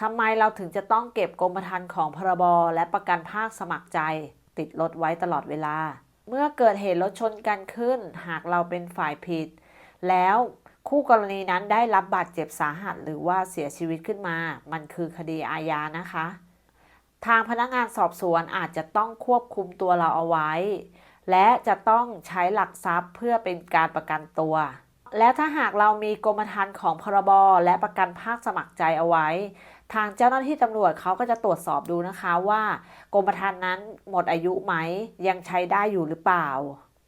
ทำไมเราถึงจะต้องเก็บกรมธรรม์ของพรบและประกันภาคสมัครใจ ติดรถไว้ตลอดเวลา เมื่อเกิดเหตุรถชนกันขึ้น หากเราเป็นฝ่ายผิด แล้วคู่กรณีนั้นได้รับบาดเจ็บสาหัส หรือว่าเสียชีวิตขึ้นมา มันคือคดีอาญานะคะ ทางพนักงานสอบสวนอาจจะต้องควบคุมตัวเราเอาไว้ และจะต้องใช้หลักทรัพย์เพื่อเป็นการประกันตัว และถ้าหากเรามีกรมธรรม์ของพรบและประกันภาคสมัครใจเอาไว้ ทางเจ้าหน้าที่ตำรวจเขาก็จะตรวจสอบดูนะคะว่ากรมธรรม์นั้นหมดอายุไหมยังใช้ได้อยู่หรือเปล่า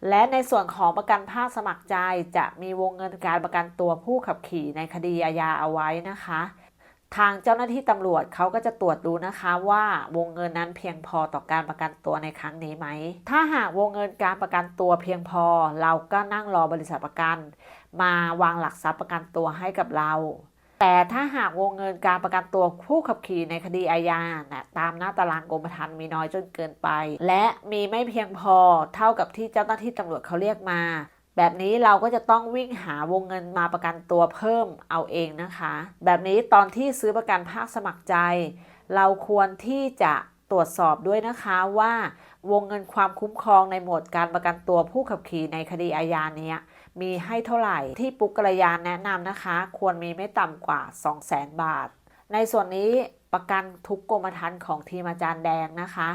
และในส่วนของประกันภาคสมัครใจจะมีวงเงินการประกันตัวผู้ขับขี่ในคดีอาญาเอาไว้นะคะ ทางเจ้าหน้าที่ตำรวจเขาก็จะตรวจดูนะคะว่าวงเงินนั้นเพียงพอต่อการประกันตัวในครั้งนี้ไหม ถ้าหากวงเงินการประกันตัวเพียงพอ เราก็นั่งรอบริษัทประกัน มาวางหลักทรัพย์ประกันตัวให้กับเรา แต่ถ้าหากวงเงินการประกันตัวผู้ขับขี่ในคดีอาญานะตามหน้าตารางกรมธรรม์มีน้อยจนเกินไป และมีไม่เพียงพอเท่ากับที่เจ้าหน้าที่ตำรวจเขาเรียกมา แบบนี้เราก็จะต้องวิ่งหาวงเงินมาประกันตัวเพิ่มเอาเองนะคะ แบบนี้ตอนที่ซื้อประกันภาคสมัครใจ เราควรที่จะตรวจสอบด้วยนะคะว่าวงเงินความคุ้มครองในหมวดการประกันตัวผู้ขับขี่ในคดีอาญาเนี้ยมีให้เท่าไหร่ที่ปุกกระยานแนะนำนะคะ ควรมีไม่ต่ำกว่า 200,000 บาท ในส่วนนี้ ประกันทุกกรมธรรม์ของทีมอาจารย์แดงนะคะ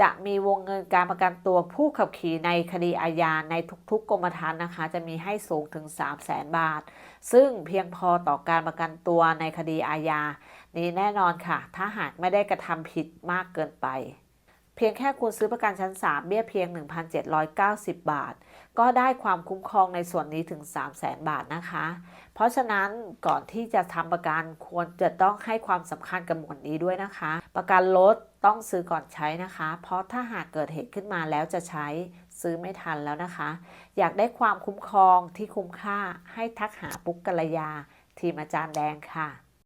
จะมีวงเงินการประกันตัวผู้ขับขี่ในคดีอาญาในทุกๆ กรมธรรม์นะคะ จะมีให้สูงถึง 3 0 0แสนบาท ซึ่งเพียงพอต่อการประกันตัวในคดีอาญานี้แน่นอนค่ะ ถ้าหากไม่ได้กระทำผิดมากเกินไป เพียงแค่คุณซื้อประกันชั้น 3 เบี้ยเพียง 1,790 บาท ก็ได้ความคุ้มครองในส่วนนี้ถึง 3 0 0แสนบาทนะคะ เพราะฉะนั้นก่อนที่จะทำประกันควรจะต้องให้ความสำคัญกับหมวดนี้ด้วยนะคะ ประกันรถต้องซื้อก่อนใช้นะคะ เพราะถ้าหากเกิดเหตุขึ้นมาแล้วจะใช้ซื้อไม่ทันแล้วนะคะ อยากได้ความคุ้มครองที่คุ้มค่าให้ทักหาปุ๊กกัลยา ทีมอาจารย์แดงค่ะ